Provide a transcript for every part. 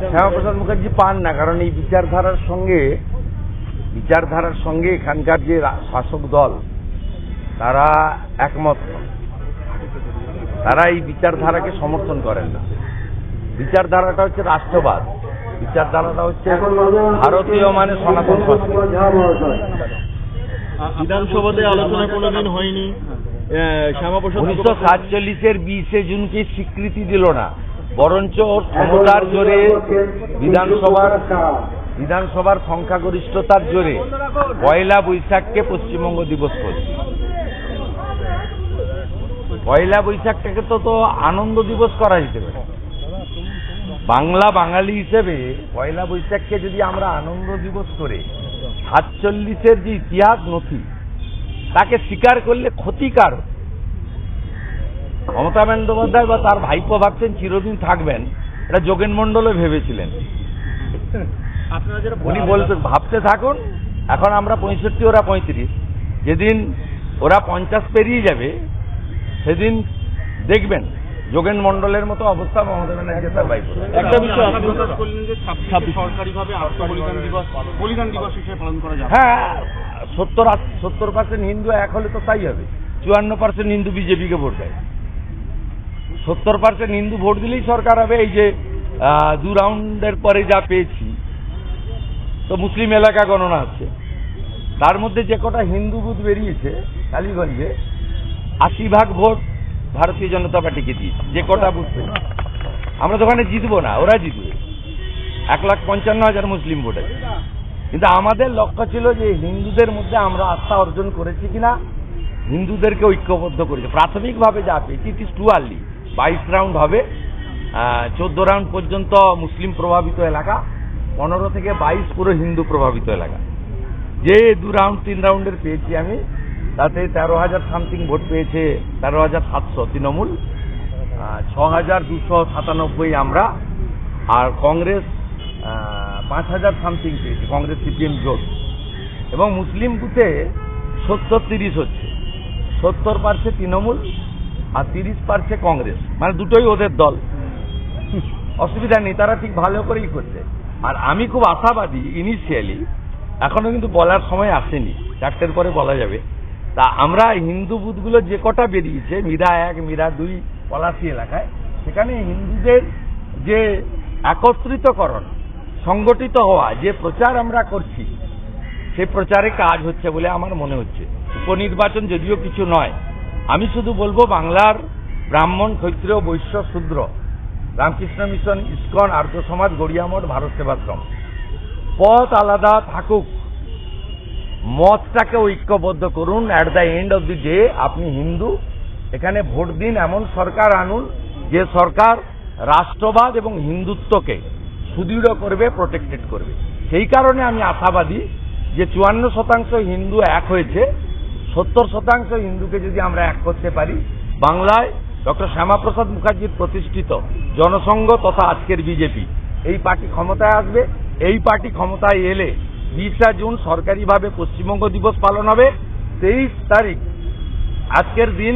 শ্যামাপ্রসাদ মুখার্জি পান না কারণ এই বিচারধারার সঙ্গে বিচারধারার সঙ্গে এখানকার যে শাসক দল তারা একমত তারা এই বিচারধারাকে সমর্থন করেন না। বিচারধারাটা হচ্ছে রাষ্ট্রবাদ। বিচারধারাটা হচ্ছে ভারতীয় মানে সনাতন বিধানসভাতে আলোচনা কোনোদিন হয়নি। শ্যামাপ্রসাদ উনিশশো সাতচল্লিশের বিশে জুনকে স্বীকৃতি দিল না। বরঞ্চ ক্ষমতার জোরে বিধানসভার বিধানসভার সংখ্যাগরিষ্ঠতার জোরে পয়লা বৈশাখকে পশ্চিমবঙ্গ দিবস করছে। পয়লা বৈশাখটাকে তো তো আনন্দ দিবস করা যেতে পারে। বাংলা বাঙালি হিসেবে পয়লা বৈশাখকে যদি আমরা আনন্দ দিবস করে, সাতচল্লিশের যে ইতিহাস নথি, তাকে স্বীকার করলে ক্ষতিকার মমতা বন্দ্যোপাধ্যায় বা তার ভাইপো ভাবছেন চিরদিন থাকবেন এটা যোগেন মণ্ডলও ভেবেছিলেন। উনি বলতে ভাবতে থাকুন এখন আমরা পঁয়ষট্টি ওরা পঁয়ত্রিশ। যেদিন ওরা পঞ্চাশ পেরিয়ে যাবে সেদিন দেখবেন যোগেন মন্ডলের মতো অবস্থা মমতা ব্যানার্জি তার ভাইপো। একটা বিষয় আপনি আপনি- প্রকাশ করলেন যে সরকারিভাবে আত্মবলিদান দিবস বলিদান দিবস হিসেবে পালন করা যাবে। হ্যাঁ সত্তর সত্তর পার্সেন্ট হিন্দু এক হলে তো তাই হবে। চুয়ান্ন পার্সেন্ট হিন্দু বিজেপিকে ভোট দেয়। সত্তর পার্সেন্ট হিন্দু ভোট দিলেই সরকার হবে, এই যে দু রাউন্ডের পরে যা পেয়েছি। তো মুসলিম এলাকা গণনা হচ্ছে। তার মধ্যে যে কটা হিন্দু বুথ বেরিয়েছে, কালীগঞ্জে, আশি ভাগ ভোট ভারতীয় জনতা পার্টিকে দিয়েছে, যে কটা বুথ আমরা তো ওখানে জিতবো না, ওরা জিতবে। এক লাখ পঞ্চান্ন হাজার মুসলিম ভোট আছে। কিন্তু আমাদের লক্ষ্য ছিল যে হিন্দুদের মধ্যে আমরা আস্থা অর্জন করেছি কিনা, হিন্দুদেরকে ঐক্যবদ্ধ করেছে। প্রাথমিকভাবে যা পেয়েছি ইট ইস টু আর্লি বাইশ রাউন্ড হবে চোদ্দ রাউন্ড পর্যন্ত মুসলিম প্রভাবিত এলাকা, পনেরো থেকে বাইশ পুরো হিন্দু প্রভাবিত এলাকা। যে দু রাউন্ড, তিন রাউন্ডের পেয়েছি আমি, তাতে তেরো হাজার সামথিং ভোট পেয়েছে তেরো হাজার সাতশো তৃণমূল ছ হাজার দুশো সাতানব্বই আমরা, আর কংগ্রেস পাঁচ হাজার সামথিং পেয়েছে, কংগ্রেস সিপিএম জোট। এবং মুসলিম বুথে সত্তর তিরিশ হচ্ছে, সত্তর পারছে তৃণমূল আর তিরিশ পারছে কংগ্রেস। মানে দুটোই ওদের দল। অসুবিধা নেই, তারা ঠিক ভালো করেই করছে। আর আমি খুব আশাবাদী ইনিশিয়ালি এখনও কিন্তু বলার সময় আসেনি, চারটের পরে বলা যাবে। তা আমরা হিন্দু বুথগুলো যে কটা বেরিয়েছে, মীরা এক, মীরা দুই, পলাশি এলাকায়, সেখানে হিন্দুদের যে একত্রিতকরণ, সংগঠিত হওয়া, যে প্রচার আমরা করছি সেই প্রচারে কাজ হচ্ছে বলে আমার মনে হচ্ছে। উপনির্বাচন যদিও কিছু নয় আমি শুধু বলব বাংলার ব্রাহ্মণ, ক্ষত্রিয়, বৈশ্য, শূদ্র। রামকৃষ্ণ মিশন, ইস্কন, আর্য সমাজ গড়িয়ামঠ ভারত সেবাশ্রম পথ আলাদা থাকুক। মতটাকে ঐক্যবদ্ধ করুন। At the end of the day আপনি হিন্দু। এখানে ভোট দিন এমন সরকার আনুন, যে সরকার রাষ্ট্রবাদ এবং হিন্দুত্বকে সুদৃঢ় করবে প্রোটেক্টেড করবে। সেই কারণে আমি আশাবাদী যে চুয়ান্ন শতাংশ হিন্দু এক হয়েছে। সত্তর শতাংশ হিন্দুকে যদি আমরা এক করতে পারি, বাংলায় ডক্টর শ্যামাপ্রসাদ মুখার্জির প্রতিষ্ঠিত জনসংঘ তথা আজকের বিজেপি। এই পার্টি ক্ষমতায় আসবে, এই পার্টি ক্ষমতায় এলে বিশা জুন সরকারিভাবে পশ্চিমবঙ্গ দিবস পালন হবে, তেইশ তারিখ আজকের দিন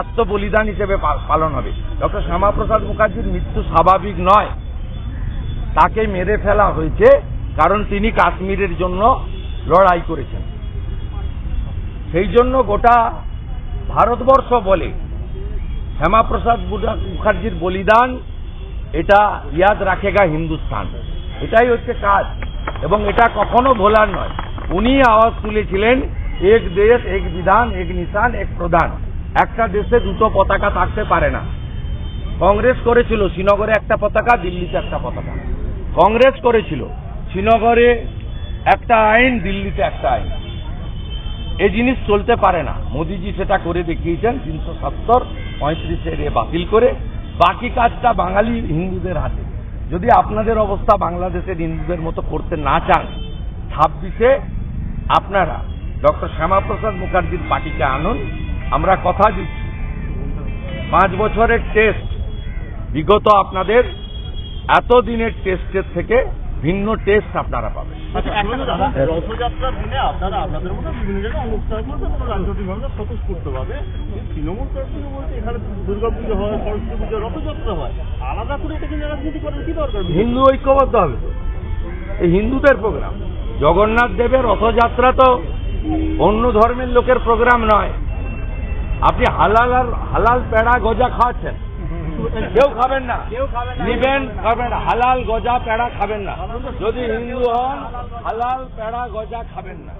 আত্মবলিদান হিসেবে পালন হবে। ডক্টর শ্যামাপ্রসাদ মুখার্জির মৃত্যু স্বাভাবিক নয়, তাকে মেরে ফেলা হয়েছে, কারণ তিনি কাশ্মীরের জন্য লড়াই করেছেন। সেই জন্য গোটা ভারতবর্ষ বলে শ্যামাপ্রসাদ মুখা- মুখার্জির বলিদান, এটা ইয়াদ রাখেগা হিন্দুস্তান এটাই হচ্ছে কাজ, এবং এটা কখনো ভোলার নয়। উনি আওয়াজ তুলেছিলেন, এক দেশ, এক বিধান, এক নিশান, এক প্রধান। একটা দেশে দুটো পতাকা থাকতে পারে না। কংগ্রেস করেছিল শ্রীনগরে একটা পতাকা, দিল্লিতে একটা পতাকা। কংগ্রেস করেছিল শ্রীনগরে একটা আইন, দিল্লিতে একটা আইন। এই জিনিস চলতে পারে না। মোদিজি সেটা করে দেখিয়েছেন তিনশো সত্তর, পঁয়ত্রিশের এ বাতিল করে। বাকি কাজটা বাঙালি হিন্দুদের হাতে। যদি আপনাদের অবস্থা বাংলাদেশের হিন্দুদের মতো করতে না চান, ছাব্বিশে আপনারা ডক্টর শ্যামাপ্রসাদ মুখার্জির পার্টিকে আনুন। আমরা কথা দিচ্ছি। পাঁচ বছরের টেস্ট বিগত আপনাদের এত দিনের টেস্টের থেকে ভিন্ন টেস্ট আপনারা পাবেন। আচ্ছা কথা, রথযাত্রার দিনে আপনারা আপনাদের মতো বিভিন্ন জায়গায় অনুষ্ঠান রাজনৈতিকভাবে স্বতঃস্ফূর্তভাবে। তৃণমূল বলতে এখানে দুর্গা পুজো হয় সরস্বতী পুজো রথযাত্রা হয়। আলাদা করে এটাকে রাজনীতি করার কি দরকার? হিন্দু ঐক্যবদ্ধ হবে এই হিন্দুদের প্রোগ্রাম জগন্নাথ দেবের রথযাত্রা তো অন্য ধর্মের লোকের প্রোগ্রাম নয়। আপনি হালাল আর হালাল পেড়া গজা খাওয়াচ্ছেন কেউ খাবেন না। নিবেন, খাবেন না। হালাল গজা, পেড়া খাবেন না। যদি হিন্দু হন, হালাল, পেড়া, গজা খাবেন না।